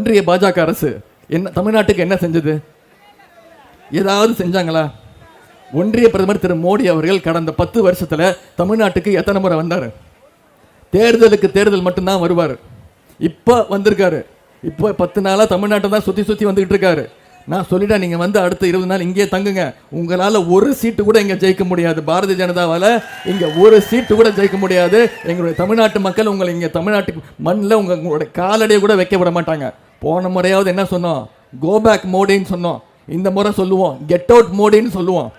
ஒன்றிய பாஜக அரசு என்ன தமிழ்நாட்டுக்கு என்ன செஞ்சது? ஏதாவது செஞ்சாங்களா? ஒன்றிய பிரதமர் திரு மோடி அவர்கள் கடந்த பத்து வருஷத்தில் தமிழ்நாட்டுக்கு எத்தனை முறை வந்தார்? தேர்தலுக்கு தேர்தல் மட்டும்தான் வருவார். இப்போ வந்திருக்காரு. இப்போ பத்து நாளாக தமிழ்நாட்டை தான் சுற்றி சுற்றி வந்துகிட்டு இருக்காரு. நான் சொல்லிட்டேன் நீங்க வந்து அடுத்த இருபது நாள் இங்கேயே தங்குங்க. உங்களால ஒரு சீட்டு கூட இங்க ஜெயிக்க முடியாது. பாரதிய ஜனதாவால இங்க ஒரு சீட்டு கூட ஜெயிக்க முடியாது. எங்களுடைய தமிழ்நாட்டு மக்கள் உங்களை இங்க தமிழ்நாட்டுக்கு மண்ணில் உங்க உங்களுடைய காலடியை கூட வைக்க விட மாட்டாங்க. போன முறையாவது என்ன சொன்னோம்? கோ பேக் மோடின்னு சொன்னோம். இந்த முறை சொல்லுவோம். கெட் அவுட் மோடின்னு சொல்லுவோம்.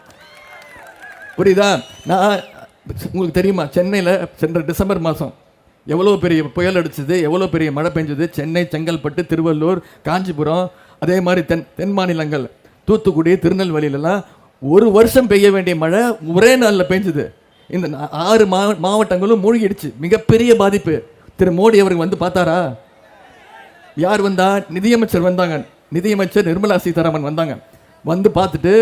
புரியுதா? நான் உங்களுக்கு தெரியுமா? சென்னையில் சென்ற டிசம்பர் மாதம் எவ்வளோ பெரிய புயல் அடிச்சது எவ்வளோ பெரிய மழை பெஞ்சது? சென்னை செங்கல்பட்டு திருவள்ளூர் காஞ்சிபுரம் அதே மாதிரி தென் தென் மாநிலங்கள் தூத்துக்குடி திருநெல்வேலியிலலாம் ஒரு வருஷம் பெய்ய வேண்டிய மழை ஒரே நாளில் பெஞ்சது. இந்த நா- ஆறு மா மாவட்டங்களும் மூழ்கிடுச்சு. மிகப்பெரிய பாதிப்பு. திரு மோடி அவருக்கு வந்து பார்த்தாரா? யார் வந்தா? நிதியமைச்சர் வந்தாங்க. நிதியமைச்சர் நிர்மலா சீதாராமன் வந்தாங்க. வந்து பார்த்துட்டு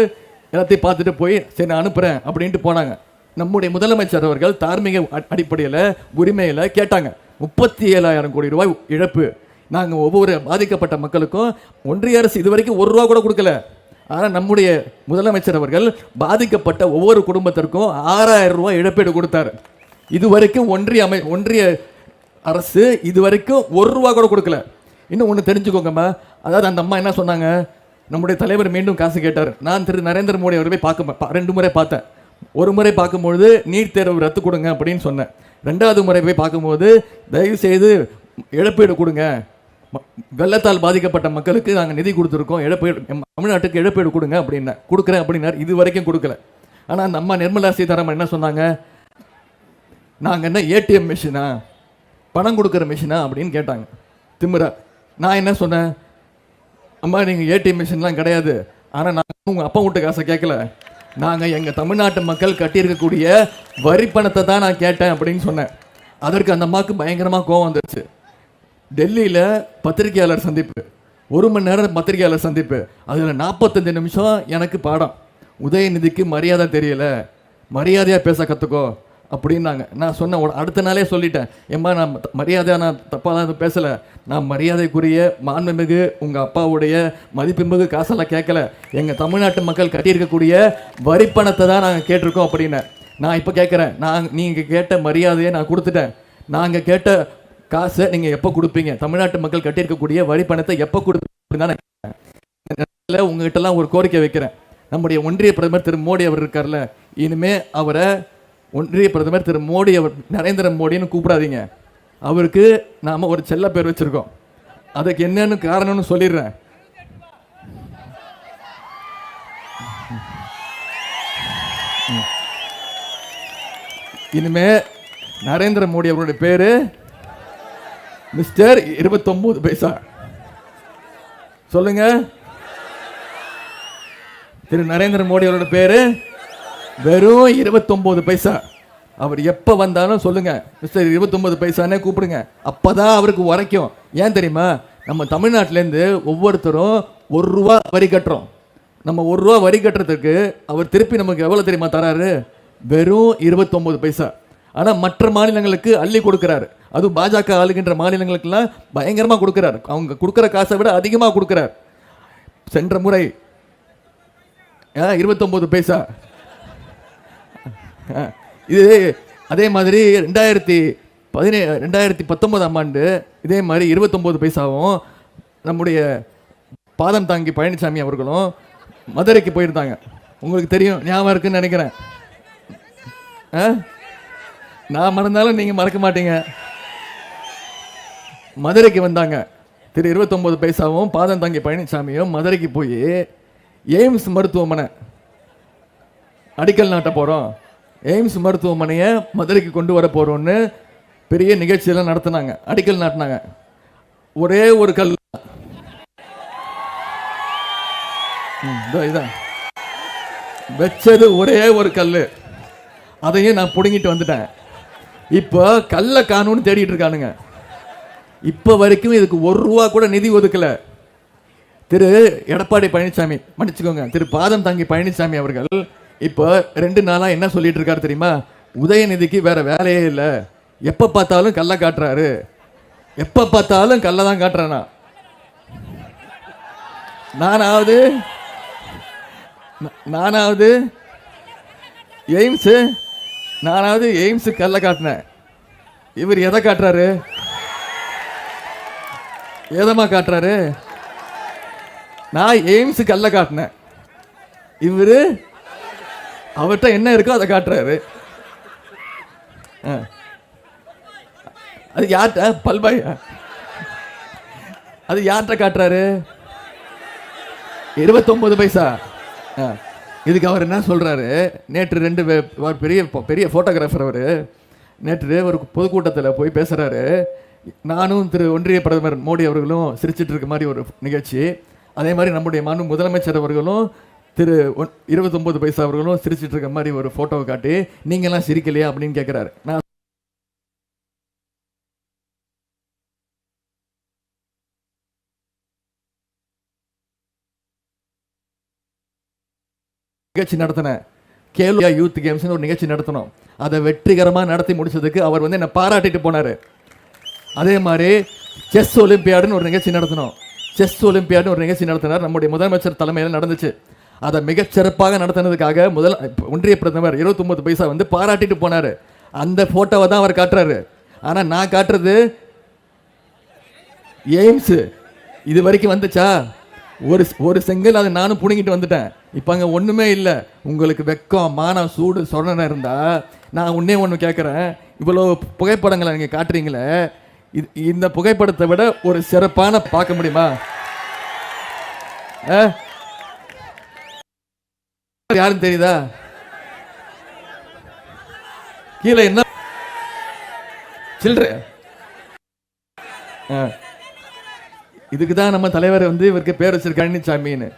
எல்லாத்தையும் பார்த்துட்டு போய் சரி நான் அனுப்புறேன் அப்படின்ட்டு போனாங்க. நம்முடைய முதலமைச்சர் அவர்கள் தார்மீக அடிப்படையில் உரிமையில் கேட்டாங்க. முப்பத்தி ஏழாயிரம் கோடி ரூபாய் இழப்பு. நாங்கள் ஒவ்வொரு பாதிக்கப்பட்ட மக்களுக்கும் ஒன்றிய அரசு இது வரைக்கும் ஒரு ரூபா கூட கொடுக்கல. ஆனால் நம்முடைய முதலமைச்சர் அவர்கள் பாதிக்கப்பட்ட ஒவ்வொரு குடும்பத்திற்கும் ஆறாயிரம் ரூபாய் இழப்பீடு கொடுத்தாரு. இது வரைக்கும் ஒன்றிய அமை ஒன்றிய அரசு இது வரைக்கும் ஒரு ரூபா கூட கொடுக்கல. இன்னும் ஒன்று தெரிஞ்சுக்கோங்கம்மா. அதாவது அந்த அம்மா என்ன சொன்னாங்க? நம்முடைய தலைவர் மீண்டும் காசு கேட்டார். நான் திரு நரேந்திர மோடி அவரை போய் பார்க்க ரெண்டு முறை பார்த்தேன். ஒரு முறை பார்க்கும்பொழுது நீட் தேர்வு ரத்து கொடுங்க அப்படின்னு சொன்னேன். ரெண்டாவது முறை போய் பார்க்கும்போது தயவு செய்து இழப்பீடு கொடுங்க. ம- வெள்ளத்தால் பாதிக்கப்பட்ட மக்களுக்கு நாங்கள் நிதி கொடுத்துருக்கோம். இழப்பீடு தமிழ்நாட்டுக்கு இழப்பீடு கொடுங்க அப்படின்னேன் கொடுக்குறேன் அப்படின்னார். இது வரைக்கும் கொடுக்கல. ஆனால் அந்த அம்மா நிர்மலா சீதாராமன் என்ன சொன்னாங்க? நாங்கள் என்ன ஏடிஎம் மிஷினா? பணம் கொடுக்குற மிஷினா அப்படின்னு கேட்டாங்க. திமிரா. நான் என்ன சொன்னேன்? அம்மா நீங்கள் ஏடிஎம் மிஷின்லாம் கிடையாது. ஆனால் நாங்கள் உங்கள் அப்பா வீட்டு காசை கேட்கல. நாங்கள் எங்கள் தமிழ்நாட்டு மக்கள் கட்டியிருக்கக்கூடிய வரி பணத்தை தான் நான் கேட்டேன் அப்படின்னு சொன்னேன். அதற்கு அந்த அம்மாவுக்கு பயங்கரமாக கோவம் வந்துருச்சு. டெல்லியில் பத்திரிகையாளர் சந்திப்பு. ஒரு மணி நேரம் பத்திரிகையாளர் சந்திப்பு. அதில் நாற்பத்தஞ்சு நிமிஷம் எனக்கு பாடம். உதயநிதிக்கு மரியாதை தெரியல. மரியாதையாக பேச கற்றுக்கோ அப்படின்னாங்க. நான் சொன்ன அடுத்த நாளே சொல்லிட்டேன். ஏம்மா நான் மரியாதை மரியாதையாக நான் தப்பாக தான் பேசலை. நான் மரியாதைக்குரிய மாண்புமிகு உங்கள் அப்பாவுடைய மதிப்புமிகு காசெல்லாம் கேட்கல எங்கள் தமிழ்நாட்டு மக்கள் கட்டியிருக்கக்கூடிய வரி பணத்தை தான் நாங்கள் கேட்டிருக்கோம் அப்படின்னு நான் இப்போ கேட்குறேன் நான் நீங்கள் கேட்ட மரியாதையை நான் கொடுத்துட்டேன். நாங்கள் கேட்ட காசை நீங்கள் எப்போ கொடுப்பீங்க? தமிழ்நாட்டு மக்கள் கட்டியிருக்கக்கூடிய வரி பணத்தை எப்போ கொடுப்பீங்க தான் நான் உங்ககிட்டலாம் ஒரு கோரிக்கை வைக்கிறேன். நம்முடைய ஒன்றிய பிரதமர் திரு மோடி அவர் இருக்கார்ல. இனிமே அவரை ஒன்றிய பிரதமர் திரு மோடி அவர் நரேந்திர மோடின்னு கூப்பிடாதீங்க. அவருக்கு நாம் ஒரு செல்ல பேர் வச்சுருக்கோம். அதுக்கு என்னென்னு காரணம்னு சொல்லிடுறேன். இனிமே நரேந்திர மோடி அவருடைய பேரு மிஸ்டர் இருபத்தொன்பது பைசா. சொல்லுங்க. திரு நரேந்திர மோடி அவரோட பேரு வெறும் இருபத்தொம்போது பைசா. அவர் எப்போ வந்தாலும் சொல்லுங்க மிஸ்டர் இருபத்தொம்பது பைசானே கூப்பிடுங்க. அப்போதான் அவருக்கு உரைக்கும். ஏன் தெரியுமா? நம்ம தமிழ்நாட்டிலேருந்து ஒவ்வொருத்தரும் ஒரு ரூபா வரி கட்டுறோம். நம்ம ஒரு ரூபா வரி கட்டுறதுக்கு அவர் திருப்பி நமக்கு எவ்வளோ தெரியுமா தராரு? வெறும் இருபத்தொம்போது பைசா. ஆனால் மற்ற மாநிலங்களுக்கு அள்ளி கொடுக்குறாரு. அதுவும் பாஜக ஆளுகின்ற மாநிலங்களுக்கெல்லாம் பயங்கரமாக கொடுக்குறாரு. அவங்க கொடுக்குற காசை விட அதிகமாக கொடுக்குறாரு. சென்ற முறை இருபத்தொம்போது பைசா? இது அதே மாதிரி ரெண்டாயிரத்தி பதினே ரெண்டாயிரத்தி பத்தொன்பதாம் ஆண்டு இதே மாதிரி இருபத்தொம்போது பைசாவும் நம்முடைய பாதம் தாங்கி பழனிசாமி அவர்களும் மதுரைக்கு போயிருந்தாங்க. உங்களுக்கு தெரியும் ஞாபகம் இருக்குன்னு நினைக்கிறேன். ஆ? நான் மறந்தாலும் நீங்கள் மறக்க மாட்டீங்க. மதுரைக்கு வந்தாங்க. திரு இருபத்தொம்போது பைசாவும் பாதம் தாங்கி பழனிசாமியும் மதுரைக்கு போய் எய்ம்ஸ் மருத்துவமனை அடிக்கல் நாட்ட போகிறோம் எய்ம்ஸ் மருத்துவமனையை மதுரைக்கு கொண்டு வர போகிறோன்னு பெரிய நிகழ்ச்சியெல்லாம் நடத்துனாங்க. அடிக்கல் நாட்டினாங்க. ஒரே ஒரு கல். ம், இதான் வச்சது ஒரே ஒரு கல் அதையும் நான் பிடுங்கிட்டு வந்துட்டேன். இப்போ கல்லை காணும்னு தேடிட்டு இருக்கானுங்க. இப்போ வரைக்கும் இதுக்கு ஒரு ரூபா கூட நிதி ஒதுக்கல. திரு எடப்பாடி பழனிசாமி மன்னிச்சுக்கோங்க. திரு பாதம் தங்கி பழனிசாமி அவர்கள் இப்போ ரெண்டு நாளாக என்ன சொல்லிட்டு இருக்காரு தெரியுமா? உதயநிதிக்கு வேற வேலையே இல்லை. எப்போ பார்த்தாலும் கல்லை காட்டுறாரு. எப்போ பார்த்தாலும் கல்லை தான் காட்டுறானா? நானாவது நானாவது எய்ம்ஸு நானாவது எய்ம்ஸு கல்ல காட்டினேன். இவர் எதை காட்டுறாரு? எதமா காட்டுறாரு? நான் எய்ம்ஸு கல்ல காட்டினேன். இவரு அவர்கிட்ட என்ன இருக்கோ அதை காட்டுறாரு. ஆ. அது யார்கிட்ட? பல்பாயா? அது யார்கிட்ட காட்டுறாரு? இருபத்தொன்பது பைசா. ஆ. இதுக்கு அவர் என்ன சொல்கிறாரு நேற்று ரெண்டு பே- அவர் பெரிய பெரிய ஃபோட்டோகிராஃபர் அவர். நேற்று ஒரு பொதுக்கூட்டத்தில் போய் பேசுகிறாரு நானும் திரு ஒன்றிய பிரதமர் மோடி அவர்களும் சிரிச்சிட்டு இருக்க மாதிரி ஒரு நிகழ்ச்சி. அதே மாதிரி நம்முடைய மாண்பு முதலமைச்சர் அவர்களும் திரு ஒன்- 29 பைசா அவர்களும் சிரிச்சிட்டு இருக்க மாதிரி ஒரு ஃபோட்டோவை காட்டி நீங்கெல்லாம் சிரிக்கலையா? அப்படின்னு கேட்குறாரு நான் நிகழ்ச்சி நடத்தினேன் கேலோ யூத் கேம்ஸ்னு ஒரு நிகழ்ச்சி நடத்தினோம் அதை வெற்றிகரமாக நடத்தி முடிச்சதுக்கு அவர் வந்து என்னை பாராட்டிட்டு போனார். அதே மாதிரி செஸ் ஒலிம்பியாடுன்னு ஒரு நிகழ்ச்சி நடத்தினோம் செஸ் ஒலிம்பியாடுன்னு ஒரு நிகழ்ச்சி நடத்தினார். நம்முடைய முதலமைச்சர் தலைமையில் நடந்துச்சு. அதை மிகச் சிறப்பாக நடத்தினதுக்காக முதல் ஒன்றிய பிரதமர் 29 பைசா வந்து பாராட்டிட்டு போனார். அந்த ஃபோட்டோவை தான் அவர் காட்டுறாரு. ஆனால் நான் காட்டுறது எய்ம்ஸு. இது வரைக்கும் வந்துச்சா? ஒரு ஒரு செங்கல் அதை நானும் பிடுங்கிட்டு வந்துட்டேன். இப்போ அங்கே ஒன்றுமே இல்லை. உங்களுக்கு வெக்கம் மானம் சூடு சொரணம் இருந்தால் நான் ஒன்றே ஒன்று கேட்குறேன் இவ்வளோ புகைப்படங்களை நீங்கள் காட்டுறீங்களே. இது இந்த புகைப்படத்தை விட ஒரு சிறப்பான பார்க்க முடியுமா? ஆ? யாருன்னு தெரியுதா? கீழே என்ன? சில்லற. இதுக்கு தான் நம்ம தலைவர் வந்து இவருக்கு பேர் வச்சிருக்காரு சாமின்னு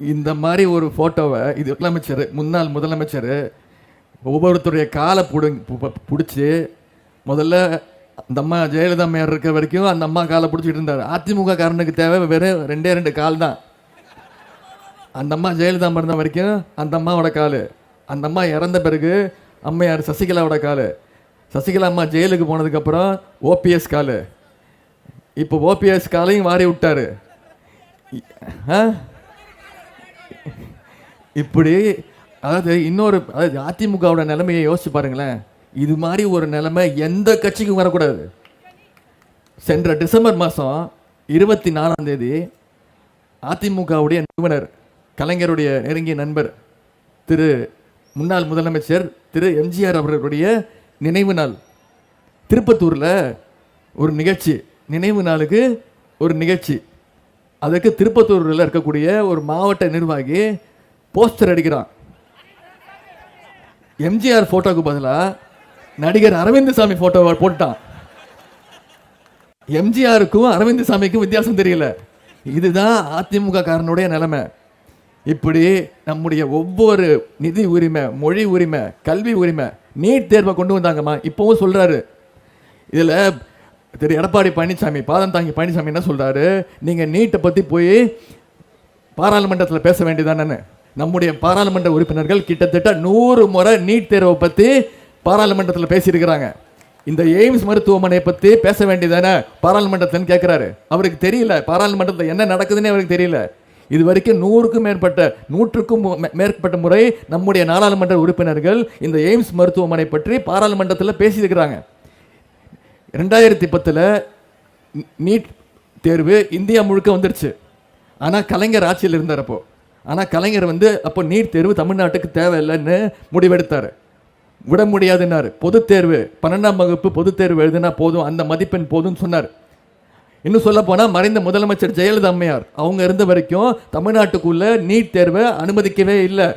இந்த மாதிரி ஒரு ஃபோட்டோவை இது முதலமைச்சர் முன்னாள் முதலமைச்சர் ஒவ்வொருத்தருடைய காலை புடுங்க பிடிச்சி முதல்ல அந்த அம்மா ஜெயலலிதா மேயர் இருக்க வரைக்கும் அந்த அம்மா காலை பிடிச்சிட்டு இருந்தார். அதிமுக காரனுக்கு தேவை வெறும் ரெண்டே ரெண்டு கால் தான். அந்த அம்மா ஜெயலலிதா மறந்த வரைக்கும் அந்த அம்மாவோட கால். அந்த அம்மா இறந்த பிறகு அம்மையார் சசிகலாவோட கால். சசிகலா அம்மா ஜெயிலுக்கு போனதுக்கப்புறம் ஓபிஎஸ் கால். இப்போ ஓபிஎஸ் காலையும் வாரி விட்டார். ஆ? இப்படி அதாவது இன்னொரு அதாவது அதிமுகவோட நிலைமையை யோசிச்சு பாருங்களேன். இது மாதிரி ஒரு நிலைமை எந்த கட்சிக்கும் வரக்கூடாது. சென்ற டிசம்பர் மாதம் இருபத்தி நாலாம் தேதி அதிமுகவுடைய நிறுவனர் கலைஞருடைய நெருங்கிய நண்பர் திரு முன்னாள் முதலமைச்சர் திரு எம்ஜிஆர் அவர்களுடைய நினைவு நாள். திருப்பத்தூரில் ஒரு நிகழ்ச்சி. நினைவு நாளுக்கு ஒரு நிகழ்ச்சி. அதுக்கு திருப்பத்தூரில் இருக்கக்கூடிய ஒரு மாவட்ட நிர்வாகி போஸ்டர் அடிக்கிறான். எம்ஜிஆர் ஃபோட்டோவுக்கு பதிலாக நடிகர் அரவிந்த் சாமி ஃபோட்டோவை போட்டான். எம்ஜிஆருக்கும் அரவிந்த் சாமிக்கும் வித்தியாசம் தெரியல. இதுதான் அதிமுக காரனுடைய நிலைமை. இப்படி நம்முடைய ஒவ்வொரு நிதி உரிமை மொழி உரிமை கல்வி உரிமை நீட் தேர்வை கொண்டு வந்தாங்கம்மா. இப்போவும் சொல்றாரு. இதில் திரு எடப்பாடி பழனிசாமி பாதம் தாங்கி பழனிசாமி என்ன சொல்றாரு? நீங்க நீட்டை பத்தி போய் பாராளுமன்றத்தில் பேச வேண்டியதானே நம்முடைய பாராளுமன்ற உறுப்பினர்கள் கிட்டத்தட்ட நூறு முறை நீட் தேர்வை பற்றி பாராளுமன்றத்தில் பேசியிருக்கிறாங்க. இந்த எய்ம்ஸ் மருத்துவமனையை பற்றி பேச வேண்டியதானே பாராளுமன்றத்தில்னு கேட்குறாரு அவருக்கு தெரியல பாராளுமன்றத்தில் என்ன நடக்குதுன்னு அவருக்கு தெரியல. இது வரைக்கும் நூறுக்கும் மேற்பட்ட நூற்றுக்கும் மேற்பட்ட முறை நம்முடைய நாடாளுமன்ற உறுப்பினர்கள் இந்த எய்ம்ஸ் மருத்துவமனை பற்றி பாராளுமன்றத்தில் பேசியிருக்கிறாங்க. ரெண்டாயிரத்தி பத்தில் நீட் தேர்வு இந்தியா முழுக்க வந்துருச்சு. ஆனால் கலைஞர் ஆட்சியில் இருந்தார் அப்போது ஆனால் கலைஞர் வந்து அப்போ நீட் தேர்வு தமிழ்நாட்டுக்கு தேவையில்லைன்னு முடிவெடுத்தார். விட முடியாதுன்னார். பொதுத் தேர்வு பன்னெண்டாம் வகுப்பு பொதுத் தேர்வு எழுதினா போதும் அந்த மதிப்பெண் போதும்னு சொன்னார். இன்னும் சொல்ல போனால் மறைந்த முதலமைச்சர் ஜெயலலிதா அம்மையார். அவங்க இருந்த வரைக்கும் தமிழ்நாட்டுக்குள்ளே நீட் தேர்வை அனுமதிக்கவே இல்லை.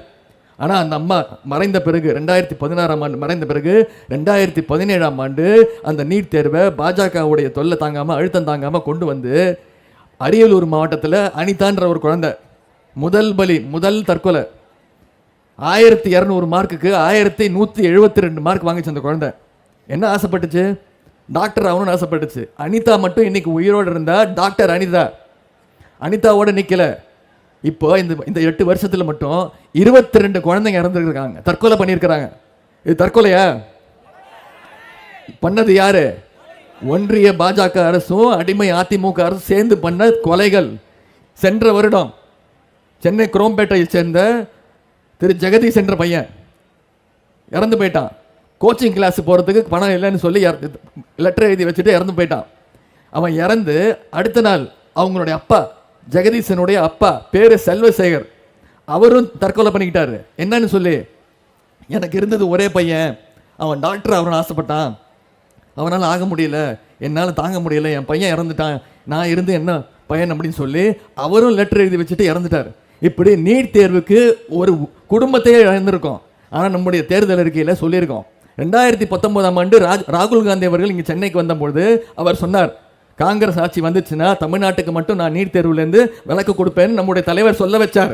ஆனால் அந்த அம்மா மறைந்த பிறகு ரெண்டாயிரத்தி பதினாறாம் ஆண்டு மறைந்த பிறகு ரெண்டாயிரத்தி பதினேழாம் ஆண்டு அந்த நீட் தேர்வை பாஜகவுடைய தொல்லை தாங்காமல் அழுத்தம் தாங்காமல் கொண்டு வந்து அரியலூர் மாவட்டத்தில் அனிதான்ற ஒரு குழந்தை முதல் பலி முதல் தற்கொலை. ஆயிரத்தி இரநூறு மார்க்குக்கு ஆயிரத்தி நூற்றி எழுபத்தி ரெண்டு மார்க் வாங்கிச்சு அந்த குழந்தை. என்ன ஆசைப்பட்டுச்சு? டாக்டர் ஆகணும்னு ஆசைப்பட்டுச்சு அனிதா மட்டும் இன்றைக்கி உயிரோடு இருந்தா டாக்டர் அனிதா. அனிதாவோட நிற்கலை இப்போ இந்த இந்த எட்டு வருஷத்தில் மட்டும் இருபத்தி ரெண்டு குழந்தைங்க இறந்துருக்காங்க. தற்கொலை பண்ணியிருக்கிறாங்க. இது தற்கொலையா? பண்ணது யாரு? ஒன்றிய பாஜக அரசும் அடிமை அதிமுக அரசும் சேர்ந்து பண்ண கொலைகள். சென்ற வருடம் சென்னை குரோம்பேட்டையை சேர்ந்த திரு. ஜெகதீஷ் என்ற பையன் இறந்து போயிட்டான். கோச்சிங் கிளாஸ் போகிறதுக்கு பணம் இல்லைன்னு சொல்லி லெட்டர் எழுதி வச்சுட்டு இறந்து போயிட்டான். அவன் இறந்து அடுத்த நாள் அவங்களுடைய அப்பா ஜெகதீசனுடைய அப்பா பேர் செல்வசேகர். அவரும் தற்கொலை பண்ணிக்கிட்டாரு. என்னன்னு சொல்லி. எனக்கு இருந்தது ஒரே பையன். அவன் டாக்டர் அவனை ஆசைப்பட்டான். அவனால் ஆக முடியல. என்னால் தாங்க முடியல. என் பையன் இறந்துட்டான். நான் இருந்து என்ன பையன் அப்படின்னு சொல்லி அவரும் லெட்டர் எழுதி வச்சுட்டு இறந்துட்டார். இப்படி நீட் தேர்வுக்கு ஒரு குடும்பத்தையே இழந்திருக்கோம். ஆனால் நம்முடைய தேர்தல் அறிக்கையில் சொல்லியிருக்கோம். ரெண்டாயிரத்தி பத்தொன்பதாம் ஆண்டு ராஜ் ராகுல் காந்தி அவர்கள் இங்கே சென்னைக்கு வந்தபொழுது அவர் சொன்னார் காங்கிரஸ் ஆட்சி வந்துச்சுன்னா தமிழ்நாட்டுக்கு மட்டும் நான் நீட் தேர்வுலேருந்து விலக்கு கொடுப்பேன்னு நம்முடைய தலைவர் சொல்ல வச்சார்.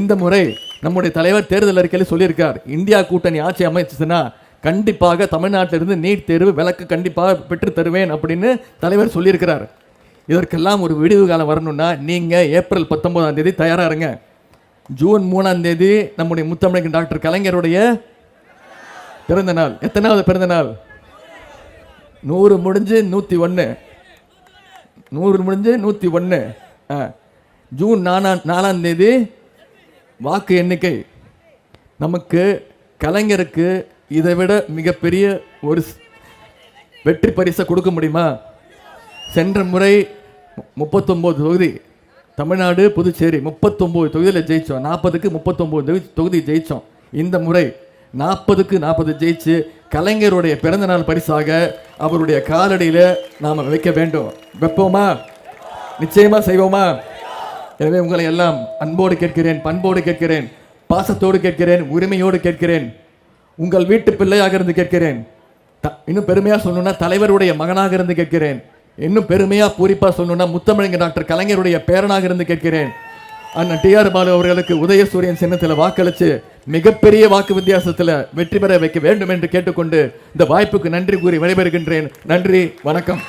இந்த முறை நம்முடைய தலைவர் தேர்தல் அறிக்கையில் சொல்லியிருக்கார் இந்தியா கூட்டணி ஆட்சி அமைச்சுச்சுன்னா கண்டிப்பாக தமிழ்நாட்டிலிருந்து நீட் தேர்வு விலக்கு கண்டிப்பாக பெற்று தருவேன் அப்படின்னு தலைவர் சொல்லியிருக்கிறார். இதற்கெல்லாம் ஒரு விடிவு காலம் வரணும்னா நீங்கள் ஏப்ரல் பத்தொன்பதாம் தேதி தயாராக இருங்க. ஜூன் மூணாம் தேதி நம்முடைய முத்தமிழன் டாக்டர் கலைஞருடைய பிறந்த நாள். எத்தனாவது பிறந்த நாள்? நூறு முடிஞ்சு நூற்றி ஒன்று நூறு முடிஞ்சு நூற்றி ஒன்று ஆ. ஜூன் நாலாம் நாலாம் தேதி வாக்கு எண்ணிக்கை. நமக்கு கலைஞருக்கு இதை விட மிகப்பெரிய ஒரு ஸ்- வெற்றி பரிசை கொடுக்க முடியுமா? சென்ற முறை முப்பத்தொம்போது தொகுதி தமிழ்நாடு புதுச்சேரி முப்பத்தொம்போது தொகுதியில் ஜெயித்தோம் நாற்பதுக்கு முப்பத்தொம்போது தொகுதி தொகுதி ஜெயித்தோம் இந்த முறை நாற்பதுக்கு நாற்பது ஜெயிச்சு கலைஞருடைய பிறந்தநாள் பரிசாக அவருடைய காலடியில் நாம் வைக்க வேண்டும். வைப்போமா? நிச்சயமாக செய்வோமா? எனவே உங்களை எல்லாம் அன்போடு கேட்கிறேன் பண்போடு கேட்கிறேன் பாசத்தோடு கேட்கிறேன் உரிமையோடு கேட்கிறேன் உங்கள் வீட்டு பிள்ளையாக இருந்து கேட்கிறேன். த- இன்னும் பெருமையாக சொல்லணும்னா தலைவருடைய மகனாக இருந்து கேட்கிறேன். இன்னும் பெருமையாக பூரிப்பாக சொல்லணும்னா முத்தமிழங்க டாக்டர் கலைஞருடைய பேரனாக இருந்து கேட்கிறேன். அண்ணன் டி ஆர் பாலு அவர்களுக்கு உதயசூரியன் சின்னத்தில் வாக்களித்து மிகப்பெரிய வாக்கு வித்தியாசத்தில் வெற்றி பெற வைக்க வேண்டும் என்று கேட்டுக்கொண்டு இந்த வாய்ப்புக்கு நன்றி கூறி விடைபெறுகின்றேன். நன்றி வணக்கம்.